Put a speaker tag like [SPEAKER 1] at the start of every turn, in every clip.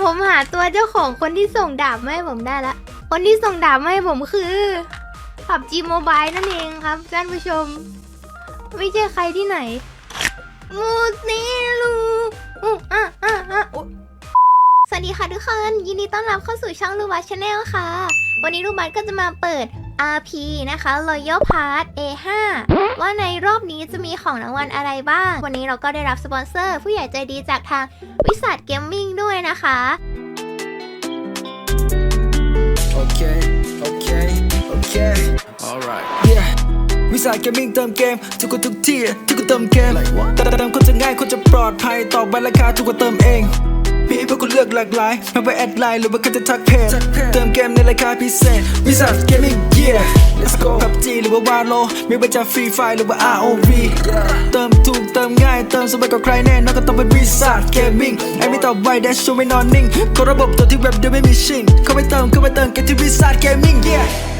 [SPEAKER 1] ผมหาตัวเจ้าของคนที่ส่งดาบมาให้ผมได้ละ คนที่ส่งดาบมาให้ผมคือผับจีโมบายนั่นเองครับท่านผู้ชม ไม่ใช่ใครที่ไหน มูนีลูอู้อะอะอะ สวัสดีค่ะทุกคน ยินดีต้อนรับเข้าสู่ช่องลูบัสชาแนลค่ะ วันนี้ลูบัสก็จะมาเปิด RP นะคะ Royal Pass A5 ว่าในรอบนี้จะมีของรางวัลอะไรบ้าง วันนี้เราก็ได้รับสปอนเซอร์ ผู้ใหญ่ใจดีจากทางวิสัทเกมมิ่งด้วยนะคะ
[SPEAKER 2] Okay, okay, okay. Alright. Yeah. วิสาหกิจมิ่งเติมเกม ทุกคนทุกที่ทุกคนเติมเกมแต่เติมคนจะง่ายคนจะปลอดภัยต่อไปราคาทุกคนเติมเอง มีให้พวกคุณเลือกหลากหลายไม่ว่าแอดไลน์หรือว่าคุณจะทักเพจเติมเกมในราคาพิเศษวิสาหกิจมิ่ง yeah let's go พับจีหรือว่าวาโลไม่ว่าจะฟรีไฟหรือว่า ROV เติมถูกเติมง่ายเติมสบายกว่าใครแน่นอนก็ต้องเป็นวิสาหกิจมิ่งไอ้ไม่ตอบไวแดชชูไม่นอนนิ่งกดระบบตัวที่เว็บเดียวไม่มีชิงเข้าไปเติมเข้าไปเติมกันที่วิสาหกิจมิ่ง yeah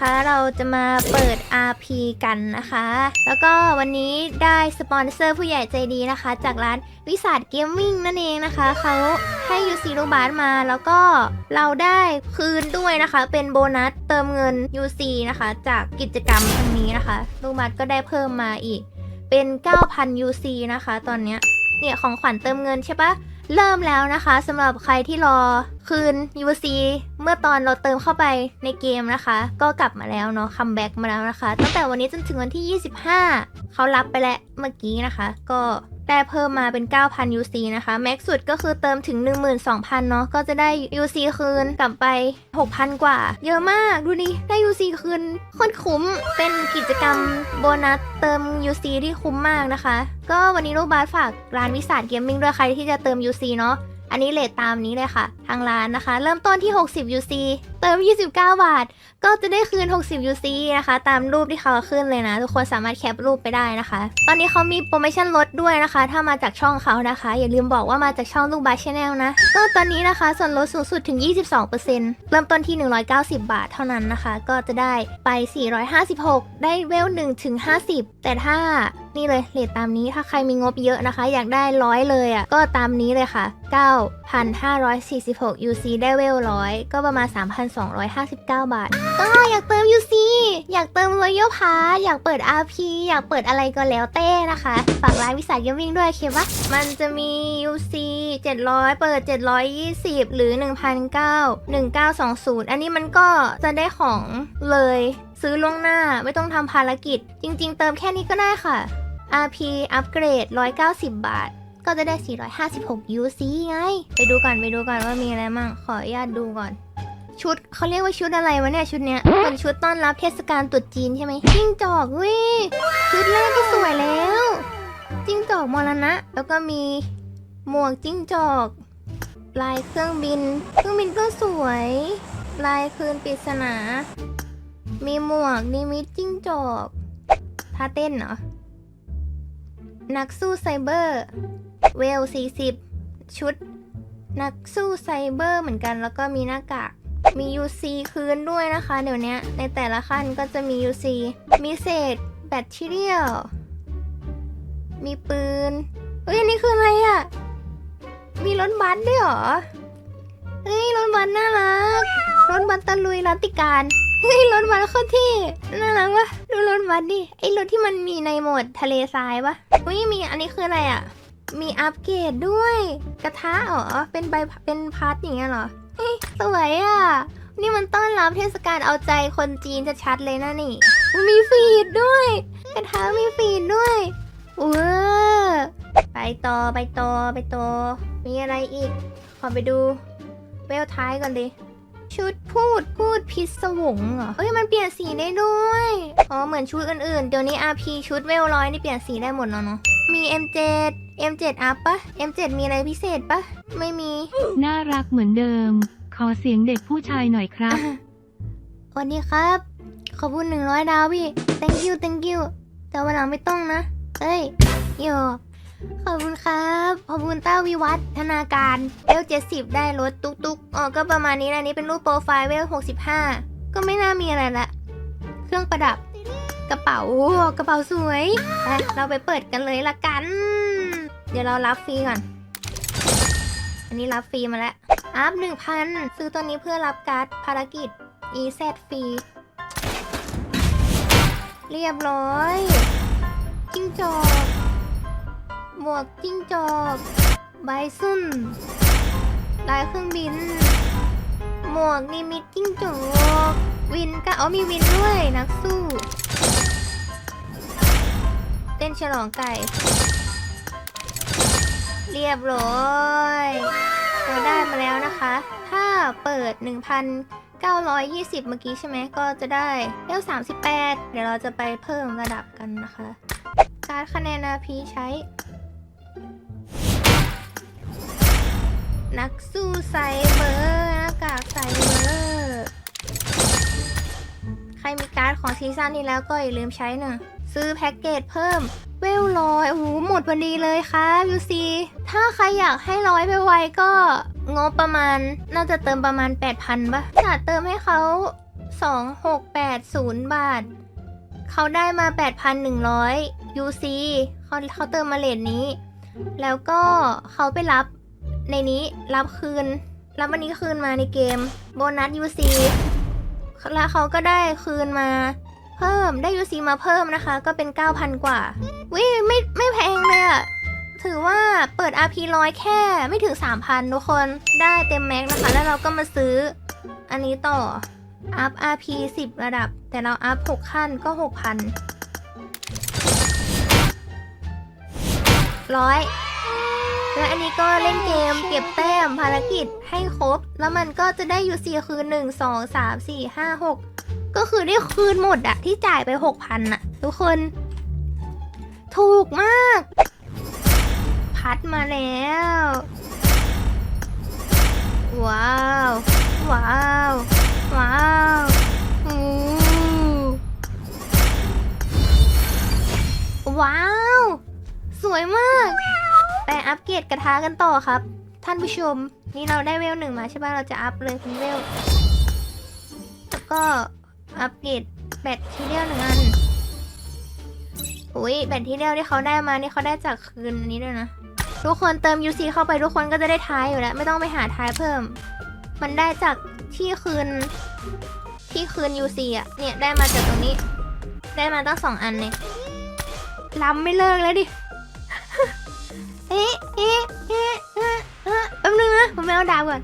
[SPEAKER 1] นะคะ เราจะมาเปิด RP กันนะคะ แล้วก็วันนี้ได้สปอนเซอร์ผู้ใหญ่ใจดีนะคะ จากร้านวิสาทเกมมิ่งนั่นเองนะคะเขาให้ยูซีลูบาสมาแล้วก็เราได้คืนด้วยนะคะ เป็นโบนัสเติมเงิน UC นะคะ จากกิจกรรมครั้งนี้นะคะลูบาสก็ได้เพิ่มมาอีก เป็น 9,000 UC นะคะ ตอนเนี้ยเนี่ยของขวัญเติมเงินใช่ปะ เริ่มแล้วนะคะสำหรับใครที่รอคืน UC เมื่อตอนเราเติมเข้าไปในเกมนะคะ ก็กลับมาแล้วเนาะคัมแบ็กมาแล้วนะคะ ตั้งแต่วันนี้จนถึงวันที่ 25 เขารับไปแล้วเมื่อกี้นะคะ ก็ ได้เพิ่มมาเป็น 9,000 UC นะคะ แม็กสุดก็คือเติมถึง 12,000 เนาะ ก็จะได้ UC คืนกลับไป 6,000 กว่า เยอะมาก ดูดิ ได้ UC คืนคตรคุ้ม เป็นกิจกรรมโบนัสเติม UC ที่คุ้มมากนะคะ ก็วันนี้ลูกบาสฝากร้านวิสาทเกมมิ่งด้วยใครที่จะเติม UC เนาะ อันนี้เลทตามนี้เลยค่ะ ทางร้านนะคะ เริ่มต้นที่ 60 UC เติม 29 บาท ก็จะได้คืน 60 UC นะคะ ตามรูปที่เขาขึ้นเลยนะ ทุกคนสามารถแคปรูปไปได้นะคะ ตอนนี้เขามีโปรโมชั่นลดด้วยนะคะ ถ้ามาจากช่องเขานะคะ อย่าลืมบอกว่ามาจากช่องลูกบาชแนลนะ ก็ตอนนี้นะคะ ส่วนลดสูงสุดถึง 22%เริ่มต้นที่ 190 บาทเท่านั้นนะคะ ก็จะได้ไป 456 ได้เวล1ถึง50 แต่ถ้านี่เลยเลทตามนี้ถ้าใครมีงบเยอะนะคะ อยากได้ร้อยเลยอะ่ะ ก็ตามนี้เลยค่ะ 9,546 UC ได้เวลร้อยก็ประมาณ3,259 บาท ก็อยากเติม UC อยากเติม Royal Pass อยากเปิด RP อยากเปิดอะไรก็แล้วแต่นะคะ ฝากร้านวิสาหกิจวิ่งด้วยโอเคปะมันจะมี UC 700 เปิด 720 หรือ1,900 1920 อันนี้มันก็จะได้ของเลยซื้อล่วงหน้าไม่ต้องทำภารกิจ จริง ๆ เติมแค่นี้ก็ได้ค่ะ RP อัปเกรด 190 บาท ก็จะได้ 456 UC ไง ไปดูก่อน ไปดูก่อนว่ามีอะไรมั่ง ขออนุญาตดูก่อน ชุดเขาเรียกว่าชุดอะไรวะเนี่ยชุดเนี้ยเป็นชุดต้อนรับเทศกาลตรุษจีนใช่ไหมจิ้งจอกว้ยชุดแรกก็สวยแล้วจิ้งจอกมรณะ แล้วก็มีหมวกจิ้งจอก ลายเครื่องบิน เครื่องบินก็สวย ลายคืนปริศนา มีหมวกนิมิตจิ้งจอกท่าเต้นเหรอนักสู้ไซเบอร์เวล40 ชุด นักสู้ไซเบอร์เหมือนกัน แล้วก็มีหน้ากาก มี UC คืนด้วยนะคะ เดี๋ยวนี้ในแต่ละขั้นก็จะมี UC มีเศษแบตเตอรี่ยลมีปืนเฮ้ยอันนี้คืออะไรอะ่ะ มีรถบัสด้วยหรอ เฮ้ยรถบัสน่ารัก รถบัสตะลุยรัตติการเฮ้ยรถบัสโคตรเท่น่ารักวะดูรถบัสดิไอรถที่มันมีในโหมดทะเลทรายปะอุ้ยมีอันนี้คืออะไรอะ่ะ มีอัปเกรดด้วย กระทะเหรอเป็นใบเป็นพัดอย่างเงี้ยเหรอ ฮ้ยสวยอะ นี่มันต้อนรับเทศกาลเอาใจคนจีนชัดๆเลยนะนี่ มีฟีดด้วย กระทะมีฟีดด้วยว้าไปต่อไปต่อไปต่อ มีอะไรอีก ขอไปดูเวลท้ายก่อนดิ ชุดพูดพูดพิศวงเหรอเอ้ยมันเปลี่ยนสีได้ด้วย อ๋อเหมือนชุดอื่นๆ เดี๋ยวนี้ RP ชุดเวลร้อยนี่เปลี่ยนสีได้หมดแล้วเนาะ มี M7 M7 อัพปะ M7 มีอะไรพิเศษปะ ไม่มี
[SPEAKER 3] น่ารักเหมือนเดิม ขอเสียงเด็กผู้ชายหน่อยครับ
[SPEAKER 1] สวัสดีครับ ขอบคุณหนึ่งร้อยดาวพี่ thank you thank you แต่วันหลังไม่ต้องนะ เอ้ยโยขอบคุณครับ ขอบคุณต้าวิวัฒธนาการ เวลเจ็ดสิบได้รถตุกตุกๆอ๋อ ก็ประมาณนี้นะนี่เป็นรูปโปรไฟล์เวลหกสิบห้า ก็ไม่น่ามีอะไรละ เครื่องประดับ กระเป๋ากระเป๋าสวยไปเราไปเปิดกันเลยละกัน เดี๋ยวเรารับฟรีก่อน อันนี้รับฟรีมาแล้ว อัพหนึ่งพันซื้อตัวนี้เพื่อรับการ์ดภารกิจ EZ ฟรีเรียบร้อย จิ้งจอก หมวกจิ้งจอกใบสุ่นลายเครื่องบิน หมวกนิมิตจิ้งจอก วินก็เอามีวินด้วยนักสู้ นฉลองไก่ เรียบร้อยเราได้มาแล้วนะคะ ถ้าเปิด 1,920 เมื่อกี้ใช่ไหมก็จะได้เลข38 เดี๋ยวเราจะไปเพิ่มระดับกันนะคะ การคะแนนนาพีใช้ นักสู้ไซเบอร์หน้ากากไซเบอร์ใครมีการ์ดของซีซั่นที่แล้วก็อย่าลืมใช้หน่ะ ซื้อแพ็กเกจเพิ่ม เวลลอยโอ้โหหมดพอดีเลยครับยูซีถ้าใครอยากให้ร้อยไปไวก็งบประมาณ น่าจะเติมประมาณ 8,000ป่ะถ้าเติมให้เขา 2680 บาท เขาได้มา 8,100 UC เขาเขาเติมมาเลทนี้ แล้วก็เขาไปรับในนี้รับคืน รับวันนี้คืนมาในเกม โบนัส UC แล้วเขาก็ได้คืนมา เพิ่มได้ UC มาเพิ่มนะคะ ก็เป็น 9,000 กว่าวิไม่ไม่แพงเลยอะถือว่าเปิด RP ร้อยแค่ไม่ถึง 3,000 ทุกคนได้เต็มแม็กซ์นะคะ แล้วเราก็มาซื้อ อันนี้ต่ออัพ RP 10 ระดับ แต่เราอัพ 6 ขั้นก็ 6,000ร้อยแล้วอันนี้ก็เล่นเกมเก็บแต้มภารกิจให้ครบ แล้วมันก็จะได้ยู่สี่คืนหนึ่งสองสามสี่ห้าห ก็คือได้คืนหมดอะที่จ่ายไปหกพันอะทุกคน ถูกมาก พัดมาแล้ว ว้าว ว้าว ว้าวว้าว สวยมาก ไปอัปเกรดกระทะกันต่อครับ ท่านผู้ชม นี่เราได้เวลหนึ่งมาใช่ป่ะเราจะอัพเลยเป็นเวล แล้วก็ อัปเกรดแบตทีเดียวหนึ่งอันอุ้ยแบตทีเดียวที่เขาได้มานี่เขาได้จากคืนนี้ด้วยนะ ทุกคนเติม UC เข้าไปทุกคนก็จะได้ท้ายอยู่แล้ว ไม่ต้องไปหาท้ายเพิ่ม มันได้จากที่คืน ที่คืน UC อะ เนี่ยได้มาจากตรงนี้ ได้มาตั้งสองอันเนี่ยล้ำไม่เลิกแล้วดิเอ๊ะเอ๊ะเอ๊ะเอ๊ะแป๊บนึงนะ ผมไปเอาดาบก่อน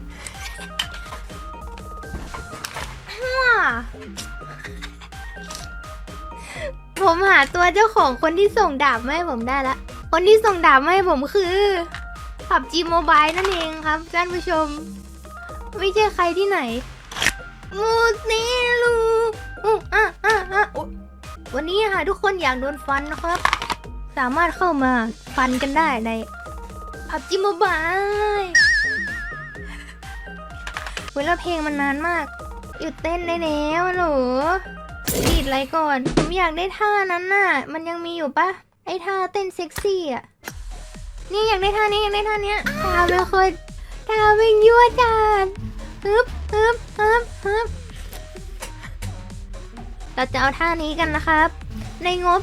[SPEAKER 1] ผมหาตัวเจ้าของคนที่ส่งดาบมาให้ผมได้ละ คนที่ส่งดาบมาให้ผมคือผับจีโมบายนั่นเองครับท่านผู้ชม ไม่ใช่ใครที่ไหน มูซิลูอุ๊ยอะอะอะวันนี้ค่ะทุกคนอยากโดนฟันนะครับ สามารถเข้ามาฟันกันได้ในพับจิโมบายเวลาเพลงมันนานมากหยุดเต้นได้แล้วหนู ดีดอะไรก่อน ผมอยากได้ท่านั้นน่ะ มันยังมีอยู่ปะไอท่าเต้นเซ็กซี่อะ นี่อยากได้ท่านี้อยากได้ท่านี้ยท่าเป็นคนท่าเป็นยั่วจานฮึบฮึบฮึบฮึบเราจะเอาท่านี้กันนะครับ ในงบ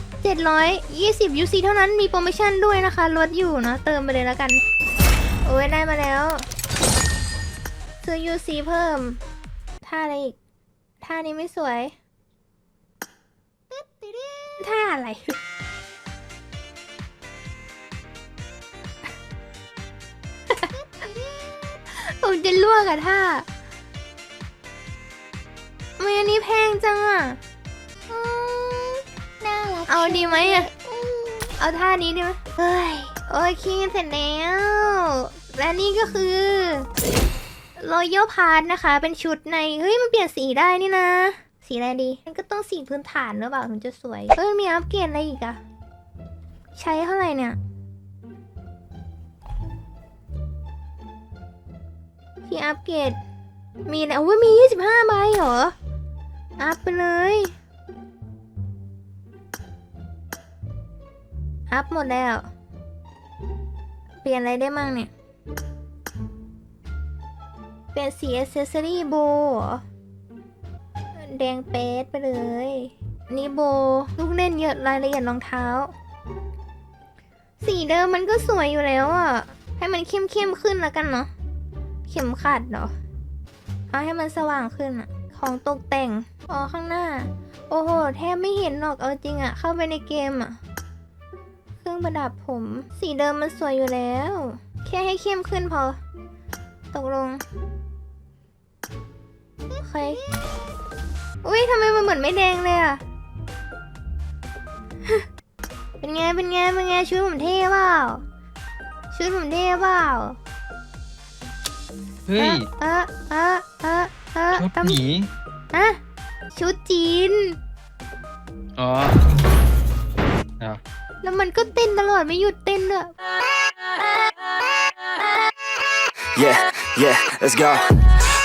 [SPEAKER 1] 720 UC เท่านั้นมีโปรโมชั่นด้วยนะคะลดอยู่เนะ เติมไปเลยแล้วกัน โอ้ยได้มาแล้ว ซื้อ UC เพิ่ม ท่าอะไรอีก ท่านี้ไม่สวย ท่าอะไร ผมจะลวกกับท่าทำไมอันนี้แพงจังอะ
[SPEAKER 4] น่ารัก
[SPEAKER 1] เอาดีไหมอะเอาท่านี้ดีไหมเฮ้ย โอเคเสร็จแล้ว และนี่ก็คือ Royal Pass นะคะ เป็นชุดใน เฮ้ย มันเปลี่ยนสีได้นี่นะ สีอะไรดี มันก็ต้องสีพื้นฐานหรือเปล่าถึงจะสวยเอ้ยมีอัปเกรดอะไรอีกอะใช้เท่าไหร่เนี่ยที่อัปเกรดมีนะโอ้ยมี 25ใบเหรอ อัพไปเลย อัพหมดแล้ว เปลี่ยนอะไรได้มั่งเนี่ย เปลี่ยนสีอ c เซสซอรี่โบ แดงเป๊ดไปเลย นี่โบ ลูกเล่นเยอะรายละเอียดรองเท้า สีเดิมมันก็สวยอยู่แล้วอะให้มันเข้มเข้มขึ้นแล้วกันเนาะ เข็มขัดเหรอ เอาให้มันสว่างขึ้นอะของตกแต่ง อ๋อข้างหน้า โอ้โห แทบไม่เห็นหรอก เอาจริงอะเข้าไปในเกมอะเครื่องประดับผม สีเดิมมันสวยอยู่แล้ว แค่ให้เข้มขึ้นพอ ตกลง โอเค อุ้ยทำไมมันเหมือนไม่แดงเลยอะเป็นไง เป็นไง เป็นไงชุดผมเท่เปล่าชุดผมเท่เปล่า
[SPEAKER 4] เฮ้ย
[SPEAKER 1] เออเออเออเออ
[SPEAKER 4] ชุด
[SPEAKER 1] ตำ
[SPEAKER 4] หมี
[SPEAKER 1] อะชุดจีน
[SPEAKER 4] อ๋ออะ
[SPEAKER 1] แล้วมันก็เต้นตลอดไม่หยุดเต้นด้วย
[SPEAKER 5] Yeah, yeah, let's go.